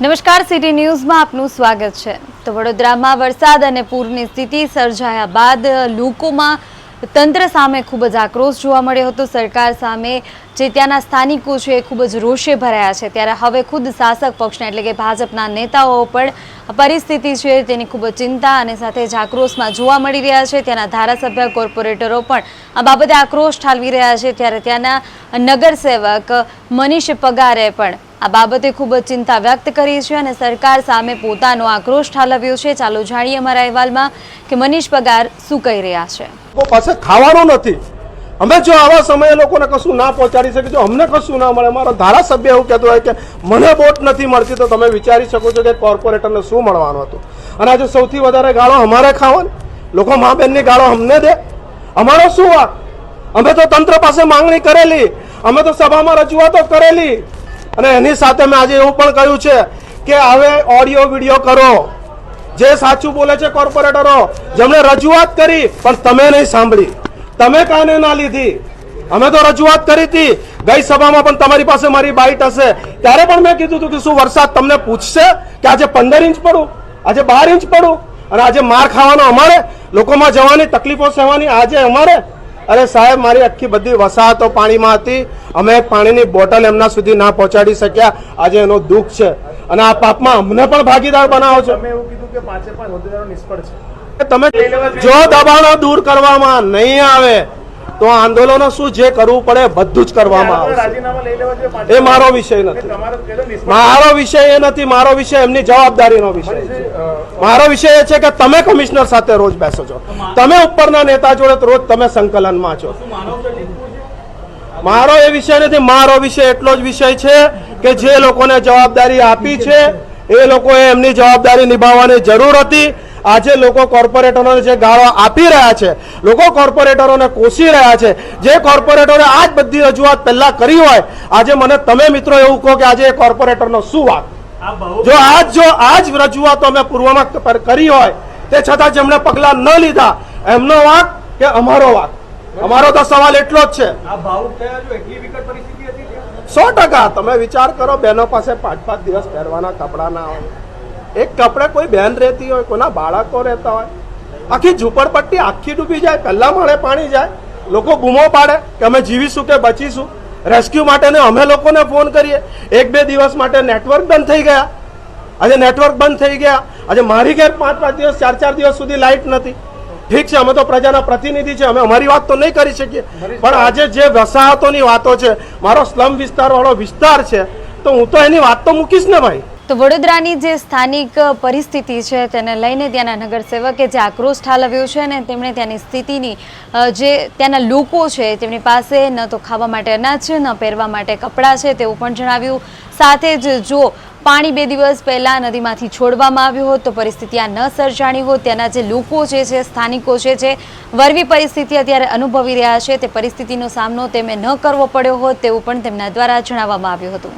નમસ્કાર, સિટી ન્યૂઝમાં આપનું સ્વાગત છે. તો વડોદરામાં વરસાદ અને પૂરની સ્થિતિ સર્જાયા બાદ લોકોમાં તંત્ર સામે ખૂબ જ આક્રોશ જોવા મળ્યો હતો. સરકાર સામે જે ત્યાંના સ્થાનિકો છે એ ખૂબ જ રોષે ભરાયા છે. ત્યારે હવે ખુદ શાસક પક્ષના એટલે કે ભાજપના નેતાઓ પણ પરિસ્થિતિ છે તેની ખૂબ જ ચિંતા અને સાથે જ આક્રોશમાં જોવા મળી રહ્યા છે. ત્યાંના ધારાસભ્ય, કોર્પોરેટરો પણ આ બાબતે આક્રોશ ઠાલવી રહ્યા છે. ત્યારે ત્યાંના નગરસેવક મનીષ પગારે પણ આ બાબતે ખૂબ જ ચિંતા વ્યક્ત કરી છે અને સરકાર સામે પોતાનો આક્રોશ ઠાલવ્યો છે. ચાલો જાણીએ અમારા અહેવાલમાં કે મનીષ પગાર શું કહી રહ્યા છે. પાસે ખાવાનું નથી. અમે જો આવા સમયે લોકોને કશું ના પહોંચાડી શકીએ, જો અમને કશું ના મળે, મારો ધારાસભ્ય એવું કહેતો હોય કે મને બોટ નથી મળતી, તો તમે વિચારી શકો છો કે કોર્પોરેટરને શું મળવાનું હતું. અને આજે સૌથી વધારે ગાળો અમારે ખાવાની. લોકો મા બેનની ગાળો અમને દે. અમારો શું વાક? અમે તો તંત્ર પાસે માંગણી કરેલી. અમે તો સભામાં રજૂઆતો કરેલી. અને એની સાથે મેં આજે એવું પણ કહ્યું છે કે હવે ઓડિયો વીડિયો કરો. જે સાચું બોલે છે કોર્પોરેટરો જેમણે રજૂઆત કરી, પણ તમે નહીં સાંભળી. તમે કાને ના લીધી. અમે તો રજૂઆત કરી હતી. ગઈ સભામાં પણ તમારી પાસે મારી બાઇટ હશે. ત્યારે પણ મેં કીધું હતું કે શું વરસાદ તમને પૂછશે કે આજે પંદર ઇંચ પડું? આજે બાર ઇંચ પડું? અને આજે માર ખાવાનો અમારે? લોકોમાં જવાની તકલીફો સહેવાની આજે અમારે? અરે સાહેબ મારી આખી બધી વસાહતો પાણીમાં હતી. અમે પાણીની બોટલ એમના સુધી ના પહોંચાડી શક્યા. આજે એનો દુઃખ છે. અને આ પાપમાં અમને પણ ભાગીદાર બનાવો છો. તમે એવું કીધું કે પાંચે પાંચ હોદ્દેદારો નિષ્ફળ છે. તમે જો દબાણો દૂર કરવામાં નહીં આવે તો આંદોલનો શું જે કરવું પડે બધું જ કરવામાં આવશે. એ મારો વિષય નથી. મારો વિષય એ નથી મારો વિષય એમની જવાબદારીનો વિષય છે. મારો વિષય એ છે કે તમે કમિશનર સાથે રોજ બેસો છો. તમે ઉપરના નેતા જોડે રોજ તમે સંકલનમાં છો? મારો એ વિષય નથી મારો વિષય એટલો જ વિષય છે કે જે લોકોને જવાબદારી આપી છે એ લોકોએ એમની જવાબદારી નિભાવવાની જરૂર હતી. આજે લોકો કોર્પોરેટરોને જે ગાળો આપી રહ્યા છે લોકો કોર્પોરેટરોને કોસી રહ્યા છે જે કોર્પોરેટરે આ જ બધી રજૂઆત પહેલા કરી હોય આજે મને તમે મિત્રો એવું કહો કે આજે એ કોર્પોરેટરનો શું વાક જો આજ જો આજ રજૂઆતો અમે પૂર્વમાં કરી હોય તે છતાં જેમણે પગલાં ન લીધા. એમનો વાક કે અમારો વાક અમારો તો સવાલ એટલો જ છે? સો ટકા. તમે વિચાર કરો બહેનો પાસે પાંચ પાંચ દિવસ પહેરવાના કપડાં ના હોય. એક કપડે કોઈ બહેન રહેતી હોય કોના બાળકો રહેતા હોય આખી ઝૂંપડપટ્ટી આખી ડૂબી જાય પહેલા માળે પાણી જાય લોકો બૂમો પાડે કે અમે જીવીશું કે બચીશું. રેસ્ક્યુ માટેને અમે લોકોને ફોન કરીએ. એક બે દિવસ માટે નેટવર્ક બંધ થઈ ગયા. આજે નેટવર્ક બંધ થઈ ગયા. આજે મારી ઘેર પાંચ પાંચ દિવસ ચાર ચાર દિવસ સુધી લાઇટ નથી. ઠીક છે અમે તો પ્રજાના પ્રતિનિધિ છે અમે અમારી વાત તો નહીં કરી શકીએ. પણ આજે જે વસાહતોની વાતો છે મારો સ્લમ વિસ્તારવાળો વિસ્તાર છે તો હું તો એની વાત તો મૂકીશ ને ભાઈ. તો વડોદરાની જે સ્થાનિક પરિસ્થિતિ છે તેને લઈને ત્યાંના નગરસેવકે જે આક્રોશ ઠાલવ્યો છે ને તેમણે ત્યાંની સ્થિતિની જે ત્યાંના લોકો છે તેમની પાસે ન તો ખાવા માટે અનાજ છે ન પહેરવા માટે કપડાં છે તેવું પણ જણાવ્યું. સાથે જ જો પાણી બે દિવસ પહેલાં નદીમાંથી છોડવામાં આવ્યું હોત તો પરિસ્થિતિ આ ન સર્જાણી હોત. ત્યાંના જે લોકો જે છે, સ્થાનિકો છે જે વરવી પરિસ્થિતિ અત્યારે અનુભવી રહ્યા છે. તે પરિસ્થિતિનો સામનો તેમને ન કરવો પડ્યો હોત તેવું પણ તેમના દ્વારા જણાવવામાં આવ્યું હતું.